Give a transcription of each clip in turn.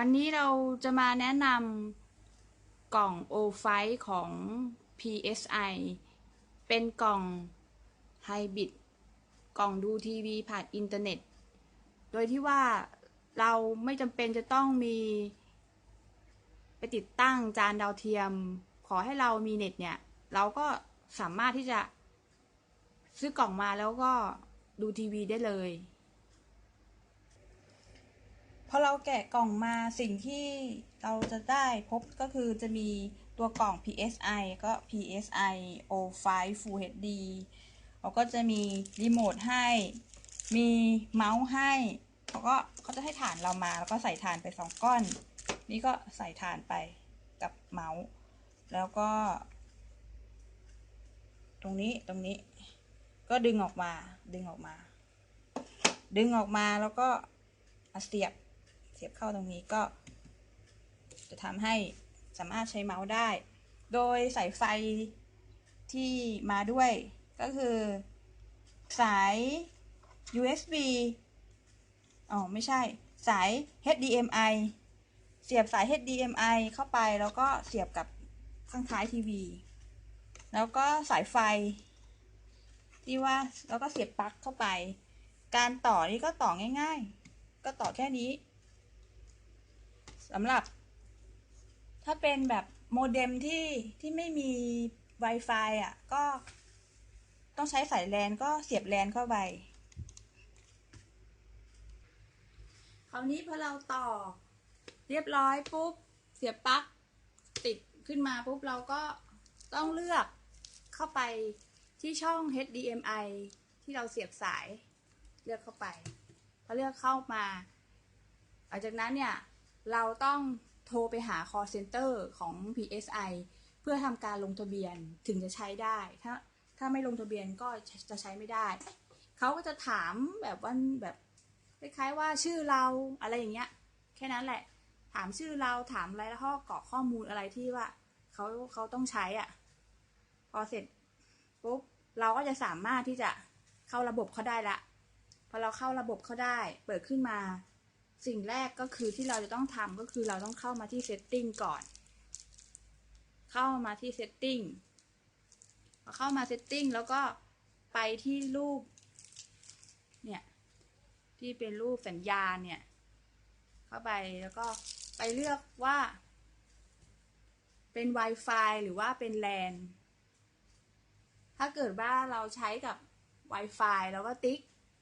วันนี้เราจะมาแนะนำกล่อง o f i ของ PSI เป็นกล่องไฮบริดกล่องดูทีวีผ่านอินเทอร์เน็ต โดยที่ว่าเราไม่จำเป็นจะต้องมี ไปติดตั้งจานดาวเทียม ขอให้เรามีเน็ตเนี่ย เราก็สามารถที่จะซื้อกล่องมาแล้วก็ดูทีวีได้เลย พอเราแกะกล่องมาสิ่งที่เราจะได้พบก็คือจะมีตัวกล่อง PSI ก็ PSI O5 Full HD แล้วก็จะมีรีโมทให้ มีเมาส์ให้เขาก็เขาจะให้ฐานเรามาแล้วก็ใส่ฐานไปสองก้อน นี่ก็ใส่ฐานไปกับเมาส์ แล้วก็ ตรงนี้ตรงนี้ ก็ดึงออกมา ดึงออกมา ดึงออกมาแล้วก็เสียบ เสียบเข้าตรงนี้ก็ จะทำให้สามารถใช้เมาส์ได้ โดยสายไฟที่มาด้วยก็คือสาย USB อ๋อ ไม่ใช่ สาย HDMI เสียบสาย HDMI เข้าไปแล้วก็เสียบกับข้างท้ายทีวี แล้วก็สายไฟ ที่ว่าแล้วก็เสียบปลั๊กเข้าไป การต่อนี่ก็ต่อง่าย ๆ ก็ต่อแค่นี้ สำหรับ ถ้าเป็นแบบโมเด็มที่ที่ไม่มี Wi-Fi อะ ก็ต้องใช้สายแลนก็เสียบแลนเข้าไปคราวนี้พอเราต่อเรียบร้อยปุ๊บ เสียบปลั๊กติดขึ้นมาปุ๊บ เราก็ต้องเลือกเข้าไปที่ช่อง HDMI ที่เราเสียบสายเลือกเข้าไปพอเลือกเข้ามาหลังจากนั้นเนี่ย เราต้องโทรไปหา call center ของ PSI เพื่อทำการลงทะเบียนถึงจะใช้ได้ ถ้าถ้าไม่ลงทะเบียนก็จะใช้ไม่ได้ เขาก็จะถามแบบว่าแบบคล้ายๆว่าชื่อเราอะไรอย่างเงี้ย แค่นั้นแหละ ถามชื่อเราถามอะไรแล้วก็กรอกข้อมูลอะไรที่ว่าเขาเขาต้องใช้อะ่ะ พอเสร็จปุ๊บเราก็จะสามารถที่จะเข้าระบบเขาได้ละพอเราเข้าระบบเขาได้ เปิดขึ้นมา สิ่งแรกก็คือที่เราจะต้องทำก็คือเราต้องเข้ามาที่ setting ก่อน เข้ามาที่ setting พอเข้ามา setting แล้วก็ไปที่รูป เนี่ย ที่เป็นรูปสัญญาณเนี่ย เข้าไปแล้วก็ไปเลือกว่า เป็น Wi-Fi หรือว่าเป็น LAN ถ้าเกิดว่าเราใช้กับ Wi-Fi เราก็ติ๊ก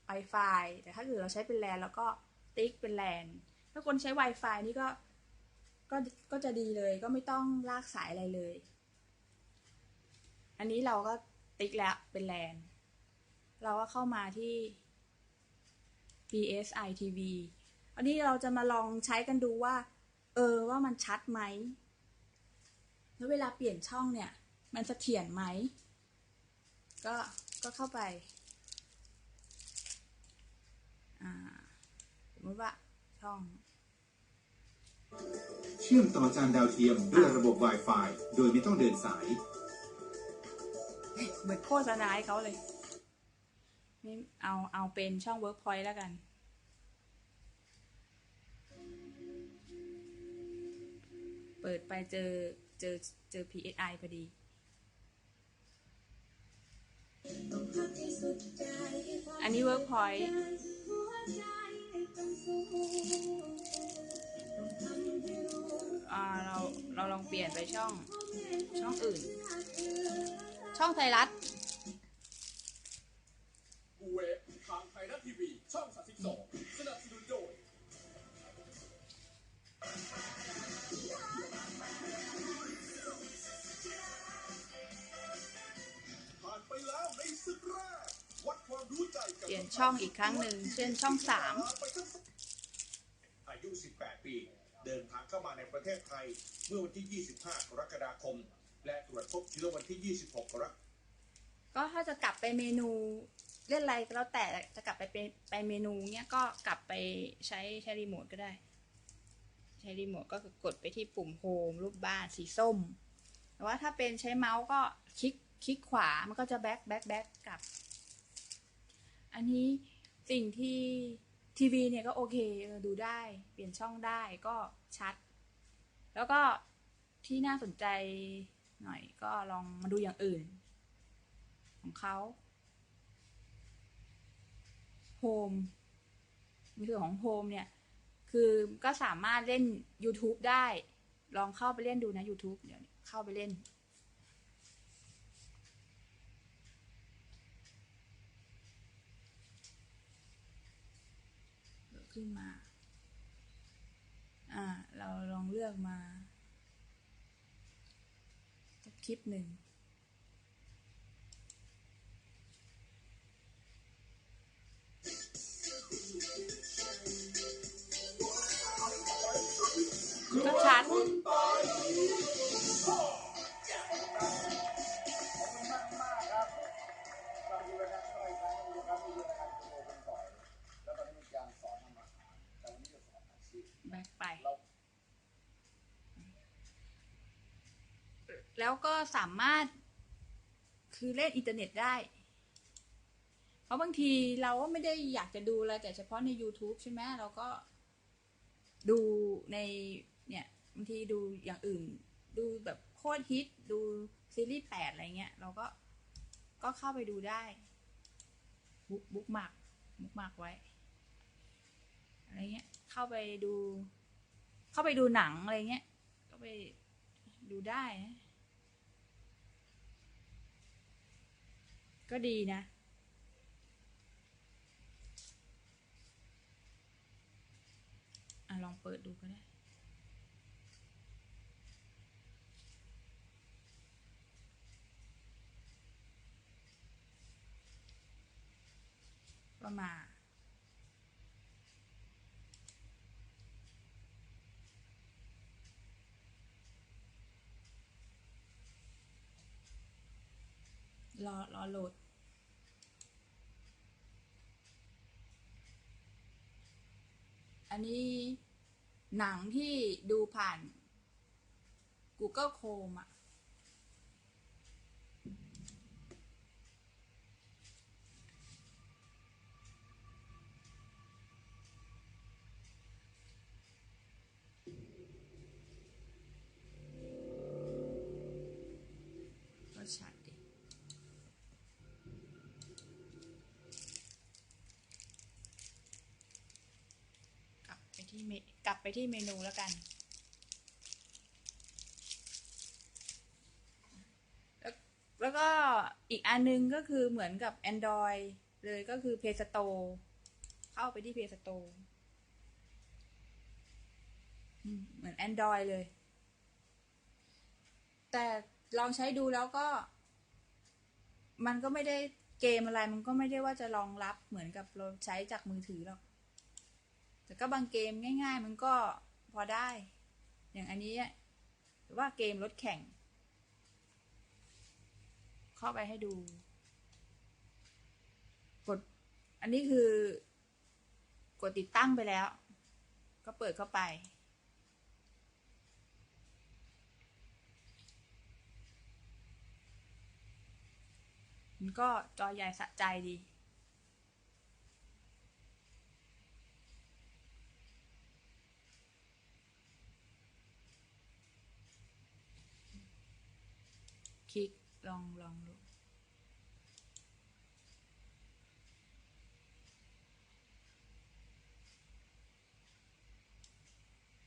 Wi-Fi แต่ถ้าเกิดเราใช้เป็น LAN แล้วก็ ติ๊กเป็น LAN ถ้าคนใช้ Wi-Fi นี่ก็ก็ก็จะดีเลยก็ไม่ต้องลากสายอะไรเลย อันนี้เราก็ติ๊กแล้วเป็น LAN เราก็เข้ามาที่ PSI TV อันนี้เราจะมาลองใช้กันดูว่า เออว่ามันชัดไหม แล้วเวลาเปลี่ยนช่องเนี่ย มันเสถียรไหม ก็ก็เข้าไป อ่า ส มมติว่าช่อง เชื่อมต่อจานดาวเทียมด้วยระบบ Wi-Fi โดยไม่ต้องเดินสาย เหมือนโฆษณาให้เขาเลย นี่เอาเอาเป็นช่อง Workpoint แล้วกัน เปิดไปเจอเจอเจอ PSI พอดีอันนี้ Workpoint อ่าเราเราลองเปลี่ยนไปช่องช่องอื่น ช่องไทยรัฐกูเวฟทางไทยรัฐทีวีช่อง32สนับสนุนโดยผ่านไปแล้วในศึกแรกวัดความรู้ใจกับเปลี่ยนช่องอีกครั้งหนึ่งเช่นช่องสามอายุ 18 ปี เดินทางเข้ามาใน ประเทศไทยเมื่อวันที่ 25 กรกฎาคม และตรวจพบเชื้อวันที่ 26 กรกฎาคมก็ถ้าจะกลับไปเมนูเล่นอะไรก็แล้วแต่จะกลับไปเป็นไปเมนูเนี้ยก็กลับไปใช้ใช้รีโมทก็ได้ ใช้รีโมทก็คือกดไปที่ปุ่มโฮมรูปบ้านสีส้มแต่ว่าถ้าเป็นใช้เมาส์ก็คลิกคลิกขวามันก็จะแบ็คแบ็คแบ็คกลับ อันนี้สิ่งที่ทีวีเนี่ยก็โอเคดูได้ เปลี่ยนช่องได้ก็ชัด แล้วก็ที่น่าสนใจหน่อยก็ลองมาดูอย่างอื่น ของเขาโฮมมือถือของโฮมเนี่ย คือก็สามารถเล่น YouTube ได้ ลองเข้าไปเล่นดูนะ YouTube เดี๋ยวเข้าไปเล่นขึ้นมาอ่า เรา ลองเลือกมาสักคลิปหนึ่ง ก็ชัดแบ็คไป แล้วก็สามารถคือเล่นอินเทอร์เน็ตได้ เพราะบางทีเราก็ไม่ได้อยากจะดูอะไรแต่เฉพาะใน YouTube ใช่ไหมเราก็ดูในเนี่ยบางทีดูอย่างอื่น ดูแบบโคตรฮิต ดูซีรีส์แปดอะไรเงี้ย เราก็ก็เข้าไปดูได้ บุ๊กบุ๊กมากบุ๊กมากไว้ อะไรเงี้ย เข้าไปดู เข้าไปดูหนังอะไรเงี้ย ก็ไปดูได้นะ ก็ดีนะ อะ ลองเปิดดูก็ได้ก็มาณรอรอโหลด อันนี้หนังที่ดูผ่าน Google Chrome อะก็ชัดดี กลับไปที่เม กลับไปที่เมนูแล้วกันแล้วแล้วก็อีกอันนึงก็คือเหมือนกับ Android เลยก็คือ Play Store เข้าไปที่ Play Store เหมือน Android เลย แต่ลองใช้ดูแล้วก็ มันก็ไม่ได้เกมอะไร มันก็ไม่ได้ว่าจะรองรับเหมือนกับเราใช้จากมือถือหรอก แต่ก็บางเกมง่าย ๆ มันก็พอได้ อย่างอันนี้หรือว่าเกมรถแข่ง เข้าไปให้ดู กด อันนี้คือ กดติดตั้งไปแล้ว ก็เปิดเข้าไปมันก็จอใหญ่สะใจดี ค ลองลองดู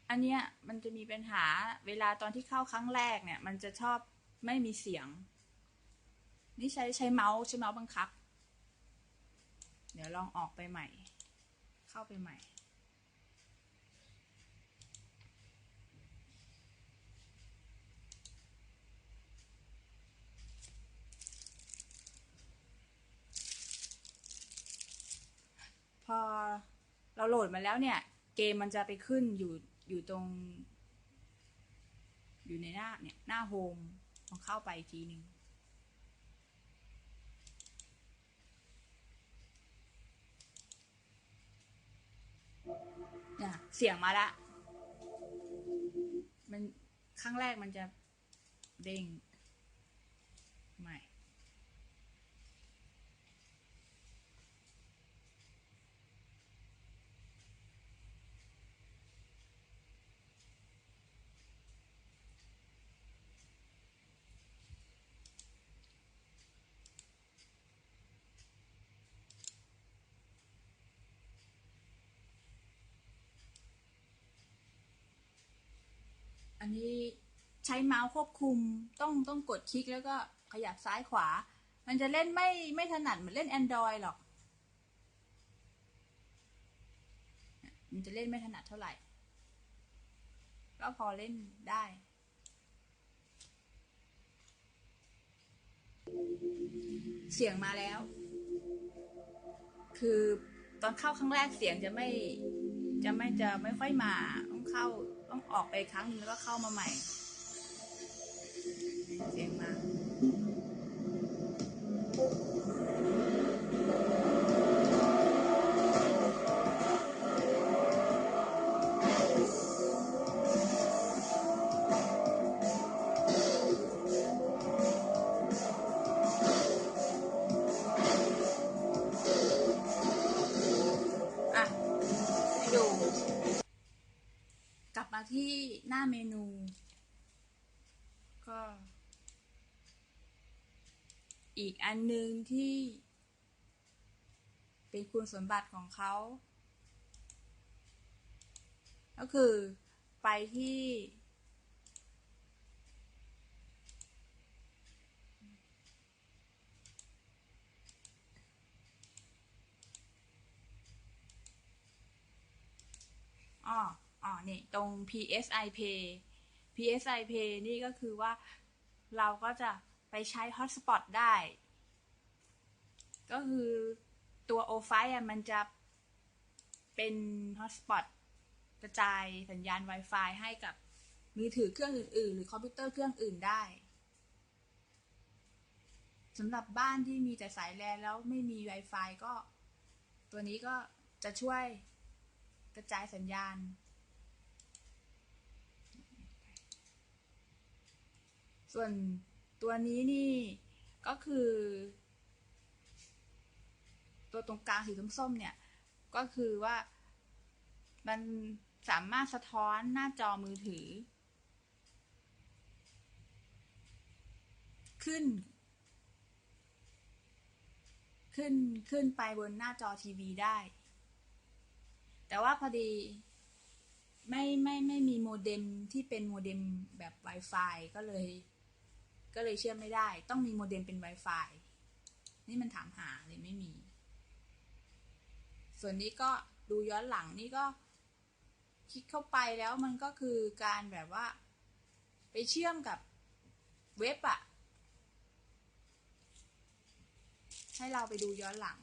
อันเนี้ยมันจะมีปัญหาเวลาตอนที่เข้าครั้งแรกเนี่ย มันจะชอบไม่มีเสียง นี่ใช้ใช้เมาส์ใช้เมาส์บังคับ เดี๋ยวลองออกไปใหม่ เข้าไปใหม่ พอเรา โหลดมาแล้วเนี่ย เกมมันจะไปขึ้นอยู่อยู่ตรง อยู่ในหน้าเนี่ยหน้าโฮมลองเข้าไปทีหนึ่งเนี่ยเสียงมาละ มันครั้งแรกมันจะเด้งไม่ นนี้ใช้เมาส์ควบคุมต้องต้องกดคลิกแล้วก็ขยับซ้ายขวา มันจะเล่นไม่ไม่ถนัดเหมือนเล่น Android หรอก มันจะเล่นไม่ถนัดเท่าไหร่ ก็พอเล่นได้เสียงมาแล้ว คือตอนเข้าครั้งแรกเสียงจะไม่ จะไม่จะไม่ค่อยมา ต้องเข้า ต้องออกไปครั้งหนึ่งแล้วก็เข้ามาใหม่เสียงมา เมนู ก็ อีกอันหนึ่งที่ เป็นคุณสมบัติของเขา ก็คือไปที่ อ๋อ อ๋อนี่ตรง PSI Pay PSI Pay นี่ก็คือว่าเราก็จะไปใช้ Hotspot ได้ ก็คือตัว O5 อะมันจะเป็น Hotspot กระจายสัญญาณ Wi-Fi ให้กับมือถือเครื่องอื่น ๆ หรือคอมพิวเตอร์เครื่องอื่นได้สำหรับบ้านที่มีแต่สายแลนแล้วไม่มี Wi-Fi ก็ ตัวนี้ก็จะช่วยกระจายสัญญาณ ส่วนตัวนี้นี่ก็คือ ตัวตรงกลางสีส้มๆเนี่ย ก็คือว่ามันสามารถสะท้อนหน้าจอมือถือ ขึ้น ขึ้นขึ้นไปบนหน้าจอทีวีได้ แต่ว่าพอดีไม่ไม่ไม่มีโมเด็มที่เป็นโมเด็มแบบ Wi-Fi ก็เลย ก็เลยเชื่อมไม่ได้ ต้องมีโมเด็มเป็น Wi-Fi นี่มันถามหาเลยไม่มี ส่วนนี้ก็ดูย้อนหลังนี่ก็ คลิกเข้าไปแล้วมันก็คือการแบบว่า ไปเชื่อมกับเว็บอะให้เราไปดูย้อนหลัง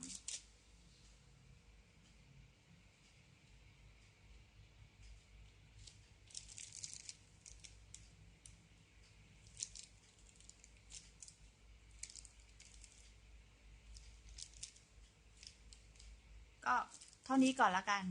ก็เท่านี้ก่อนละกัน